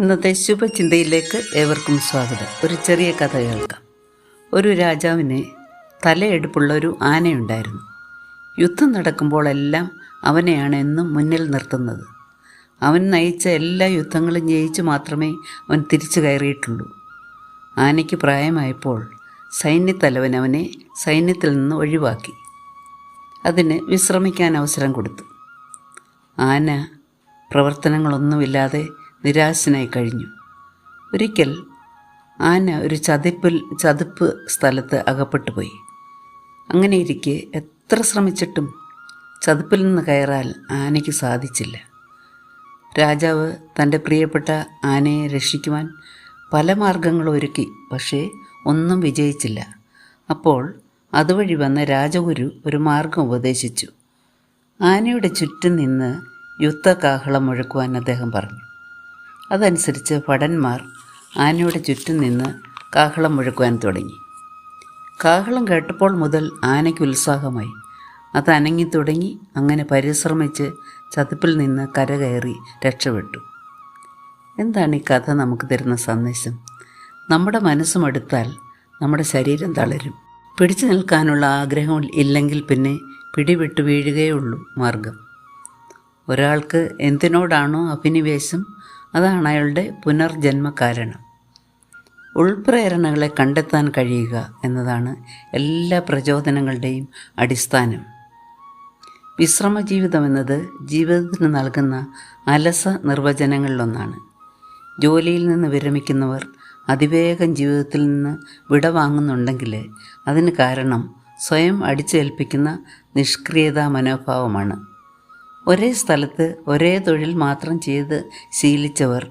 ഇന്നത്തെ ശുഭചിന്തയിലേക്ക് ഏവർക്കും സ്വാഗതം. ഒരു ചെറിയ കഥ കേൾക്കാം. ഒരു രാജാവിന് തലയെടുപ്പുള്ള ഒരു ആനയുണ്ടായിരുന്നു. യുദ്ധം നടക്കുമ്പോഴെല്ലാം അവനെയാണ് എന്നും മുന്നിൽ നിർത്തുന്നത്. അവൻ നയിച്ച എല്ലാ യുദ്ധങ്ങളും ജയിച്ചു മാത്രമേ അവൻ തിരിച്ചു കയറിയിട്ടുള്ളൂ. ആനയ്ക്ക് പ്രായമായപ്പോൾ സൈന്യത്തലവൻ അവനെ സൈന്യത്തിൽ നിന്ന് ഒഴിവാക്കി. അതിന് വിശ്രമിക്കാൻ അവസരം കൊടുത്തു. ആന പ്രവർത്തനങ്ങളൊന്നുമില്ലാതെ നിരാശനായി കഴിഞ്ഞു. ഒരിക്കൽ ആന ഒരു ചതിപ്പിൽ ചതുപ്പ് സ്ഥലത്ത് അകപ്പെട്ടു പോയി. അങ്ങനെ ഇരിക്കെ എത്ര ശ്രമിച്ചിട്ടും ചതുപ്പിൽ നിന്ന് കയറാൻ ആനയ്ക്ക് സാധിച്ചില്ല. രാജാവ് തന്റെ പ്രിയപ്പെട്ട ആനയെ രക്ഷിക്കുവാൻ പല മാർഗങ്ങളും ഒരുക്കി പക്ഷേ ഒന്നും വിജയിച്ചില്ല. അപ്പോൾ അതുവഴി വന്ന രാജഗുരു ഒരു മാർഗം ഉപദേശിച്ചു. ആനയുടെ ചുറ്റും നിന്ന് യുദ്ധകാഹളം മുഴക്കുവാൻ അദ്ദേഹം പറഞ്ഞു. അതനുസരിച്ച് ഭടന്മാർ ആനയുടെ ചുറ്റും നിന്ന് കാഹളം മുഴക്കുവാൻ തുടങ്ങി. കാഹളം കേട്ടപ്പോൾ മുതൽ ആനയ്ക്ക് ഉത്സാഹമായി. അത് അനങ്ങി തുടങ്ങി അങ്ങനെ പരിശ്രമിച്ച് ചതുപ്പിൽ നിന്ന് കരകയറി രക്ഷപ്പെട്ടു. എന്താണ് ഈ കഥ നമുക്ക് തരുന്ന സന്ദേശം? നമ്മുടെ മനസ്സും എടുത്താൽ നമ്മുടെ ശരീരം തളരും. പിടിച്ചു നിൽക്കാനുള്ള ആഗ്രഹം ഇല്ലെങ്കിൽ പിന്നെ പിടിവിട്ട് വീഴുകയുള്ളൂ മാർഗം. ഒരാൾക്ക് എന്തിനോടാണോ അഭിനിവേശം അതാണ് അയാളുടെ പുനർജന്മ കാരണം ഉൾപ്രേരണകളെ കണ്ടെത്താൻ കഴിയുക എന്നതാണ് എല്ലാ പ്രചോദനങ്ങളുടെയും അടിസ്ഥാനം. വിശ്രമ ജീവിതം എന്നത് ജീവിതത്തിന് നൽകുന്ന അലസ നിർവചനങ്ങളിലൊന്നാണ്. ജോലിയിൽ നിന്ന് വിരമിക്കുന്നവർ അതിവേഗം ജീവിതത്തിൽ നിന്ന് വിടവാങ്ങുന്നുണ്ടെങ്കിൽ അതിന് കാരണം സ്വയം അടിച്ചേൽപ്പിക്കുന്ന നിഷ്ക്രിയതാ മനോഭാവമാണ്. ഒരേ സ്ഥലത്ത് ഒരേ തൊഴിൽ മാത്രം ചെയ്ത് ശീലിച്ചവർ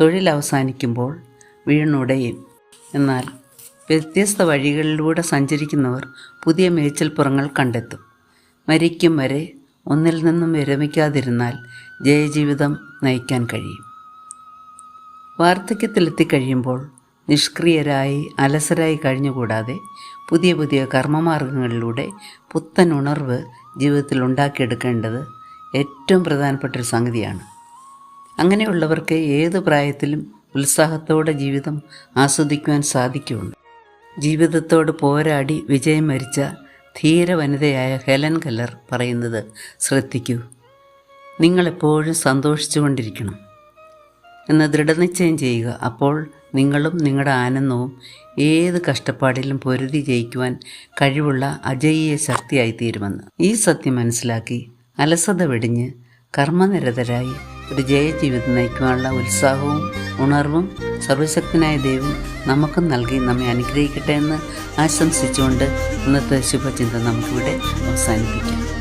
തൊഴിൽ അവസാനിക്കുമ്പോൾ വീണുടയും എന്നാൽ വ്യത്യസ്ത വഴികളിലൂടെ സഞ്ചരിക്കുന്നവർ പുതിയ മേച്ചിൽപ്പുറങ്ങൾ കണ്ടെത്തും. മരിക്കും വരെ ഒന്നിൽ നിന്നും വിരമിക്കാതിരുന്നാൽ ജയജീവിതം നയിക്കാൻ കഴിയും. വാർദ്ധക്യത്തിലെത്തിക്കഴിയുമ്പോൾ നിഷ്ക്രിയരായി അലസരായി കഴിഞ്ഞുകൂടാതെ പുതിയ പുതിയ കർമ്മമാർഗങ്ങളിലൂടെ പുത്തൻ ഉണർവ് ജീവിതത്തിൽ ഉണ്ടാക്കിയെടുക്കേണ്ടത് ഏറ്റവും പ്രധാനപ്പെട്ട ഒരു സംഗതിയാണ്. അങ്ങനെയുള്ളവർക്ക് ഏത് പ്രായത്തിലും ഉത്സാഹത്തോടെ ജീവിതം ആസ്വദിക്കുവാൻ സാധിക്കുന്നു ജീവിതത്തോട് പോരാടി വിജയം വരിച്ച ധീര വനിതയായ ഹെലൻ കല്ലർ പറയുന്നത് ശ്രദ്ധിക്കൂ. നിങ്ങളെപ്പോഴും സന്തോഷിച്ചുകൊണ്ടിരിക്കണം. എന്ന ദൃഢനിശ്ചയം ചെയ്യുക. അപ്പോൾ നിങ്ങളും നിങ്ങളുടെ ആനന്ദവും ഏത് കഷ്ടപ്പാടിലും പൊരുതി ജയിക്കുവാൻ കഴിവുള്ള അജയ്യ ശക്തിയായി തീരുമെന്ന് ഈ സത്യം മനസ്സിലാക്കി അലസത വെടിഞ്ഞ് കർമ്മനിരതരായി ഒരു ജയജീവിതം നയിക്കുവാനുള്ള ഉത്സാഹവും ഉണർവും സർവശക്തനായ ദൈവം നമുക്കും നൽകി നമ്മെ അനുഗ്രഹിക്കട്ടെ എന്ന് ആശംസിച്ചുകൊണ്ട് ഇന്നത്തെ ശുഭചിന്ത നമുക്കിവിടെ അവസാനിപ്പിക്കാം.